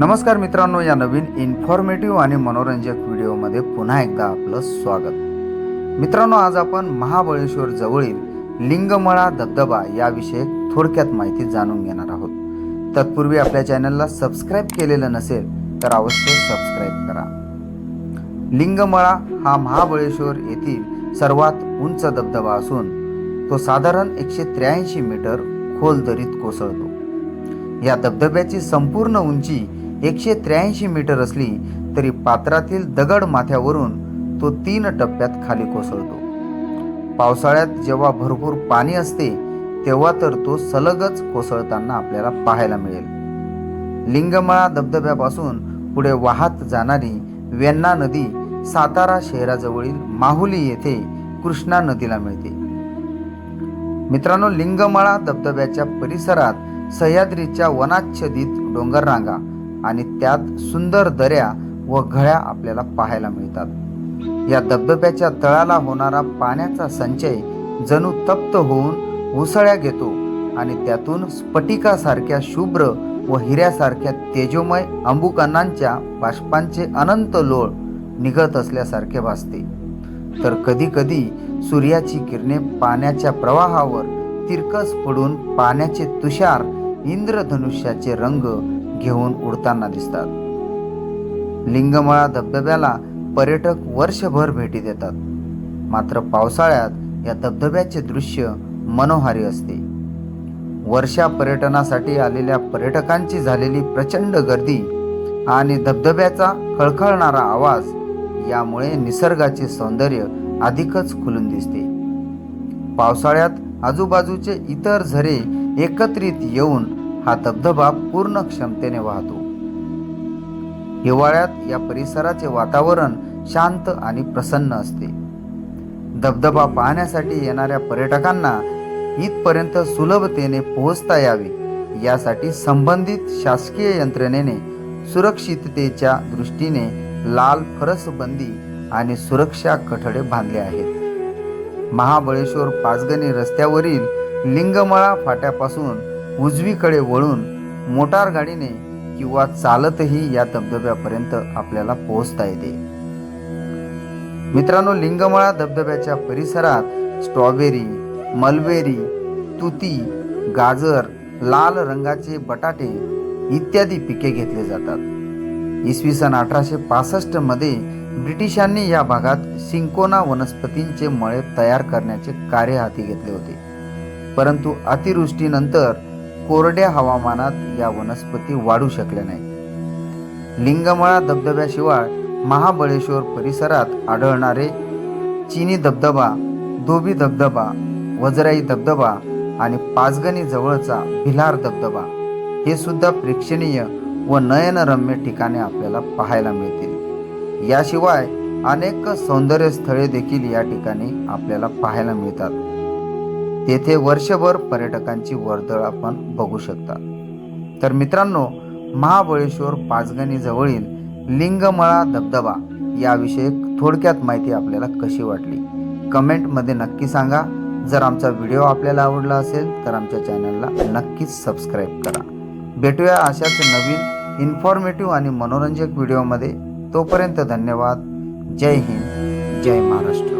नमस्कार मित्रांनो या नवीन इन्फॉर्मेटिव्ह आणि मनोरंजक व्हिडिओमध्ये पुन्हा एकदा आपलं स्वागत. मित्रांनो आज आपण महाबळेश्वर जवळील लिंगमळा धबधबा याविषयी थोडक्यात माहिती जाणून घेणार आहोत. तत्पूर्वी आपल्या चॅनलला सबस्क्राईब केलेलं नसेल तर अवश्य सबस्क्राईब करा. लिंगमळा हा महाबळेश्वर येथील सर्वात उंच धबधबा असून तो साधारण एकशे त्र्याऐंशी मीटर खोल दरीत कोसळतो. या धबधब्याची संपूर्ण उंची एकशे त्र्याऐंशी मीटर असली तरी पात्रातील दगड माथ्यावरून तो तीन टप्प्यात खाली कोसळतो. पावसाळ्यात जेव्हा भरपूर पाणी असते तेव्हा तर तो सलगच कोसळताना आपल्याला पाहायला मिळेल. लिंगमळा धबधब्यापासून पुढे वाहत जाणारी वेण्णा नदी सातारा शहराजवळील माहुली येथे कृष्णा नदीला मिळते. मित्रांनो लिंगमळा धबधब्याच्या परिसरात सह्याद्रीच्या वनाच्छदित डोंगररांगा आणि त्यात सुंदर दऱ्या व घळ्या आपल्याला पाहायला मिळतात. या धबधब्याच्या तळाला होणारा पाण्याचा संचय जणू तप्त होऊन उसळ्या घेतो आणि त्यातून स्फटिकासारख्या शुभ्र व हिऱ्यासारख्या तेजोमय अंबुकणांच्या बाष्पांचे अनंत लोळ निघत असल्यासारखे भासते. तर कधी कधी सूर्याची किरणे पाण्याच्या प्रवाहावर तिरकस पडून पाण्याचे तुषार इंद्रधनुष्याचे रंग घेऊन उडताना दिसतात. लिंगमळा धबधब्याला पर्यटक वर्षभर भेटी देतात. मात्र पावसाळ्यात या धबधब्याचे दृश्य मनोहारी असते. वर्षा पर्यटनासाठी आलेल्या पर्यटकांची झालेली प्रचंड गर्दी आणि धबधब्याचा खळखळणारा आवाज यामुळे निसर्गाचे सौंदर्य अधिकच खुलून दिसते. पावसाळ्यात आजूबाजूचे इतर झरे एकत्रित येऊन हा धबधबा पूर्ण क्षमतेने वाहतो. हिवाळ्यात या परिसराचे वातावरण शांत आणि प्रसन्न असते. धबधबा पाहण्यासाठी येणाऱ्या पर्यटकांना इथपर्यंत सुलभतेने पोहोचता यावे यासाठी संबंधित शासकीय यंत्रणेने सुरक्षिततेच्या दृष्टीने लाल फरसबंदी आणि सुरक्षा कठडे बांधले आहेत. महाबळेश्वर पाचगणी रस्त्यावरील लिंगमळा फाट्यापासून उजवीकडे वळून मोटार गाडीने किंवा चालतही या धबधब्यापर्यंत आपल्याला पोहोचता येते. मित्रांनो लिंगमळा धबधब्याच्या परिसरात स्ट्रॉबेरी मलबेरी तुती गाजर लाल रंगाचे बटाटे इत्यादी पिके घेतले जातात. इसवी सन अठराशे पासष्टमध्ये ब्रिटिशांनी या भागात सिंकोना वनस्पतींचे मळे तयार करण्याचे कार्य हाती घेतले होते. परंतु अतिवृष्टीनंतर कोरड्या हवामानात या वनस्पती वाढू शकल्या नाही लिंगमळा धबधब्याशिवाय महाबळेश्वर परिसरात आढळणारे चिनी धबधबा धोबी धबधबा वजराई धबधबा आणि पाचगणी जवळचा भिलार धबधबा हे सुद्धा प्रेक्षणीय व नयनरम्य ठिकाणे आपल्याला पाहायला मिळतील. याशिवाय अनेक सौंदर्य स्थळे देखील या ठिकाणी आपल्याला पाहायला मिळतात. तेथे वर्षभर पर्यटकांची वर्दळ आपण बघू शकता. तर मित्रांनो महाबळेश्वर पाचगणी जवळील लिंगमळा धबधबा याविषयी थोडक्यात माहिती आपल्याला कशी वाटली? कमेंटमध्ये नक्की सांगा. जर आमचा व्हिडिओ आपल्याला आवडला असेल तर आमच्या चॅनलला नक्कीच सबस्क्राईब करा. भेटूया अशाच नवीन इन्फॉर्मेटिव्ह आणि मनोरंजक व्हिडिओमध्ये. तोपर्यंत धन्यवाद. जय हिंद. जय महाराष्ट्र.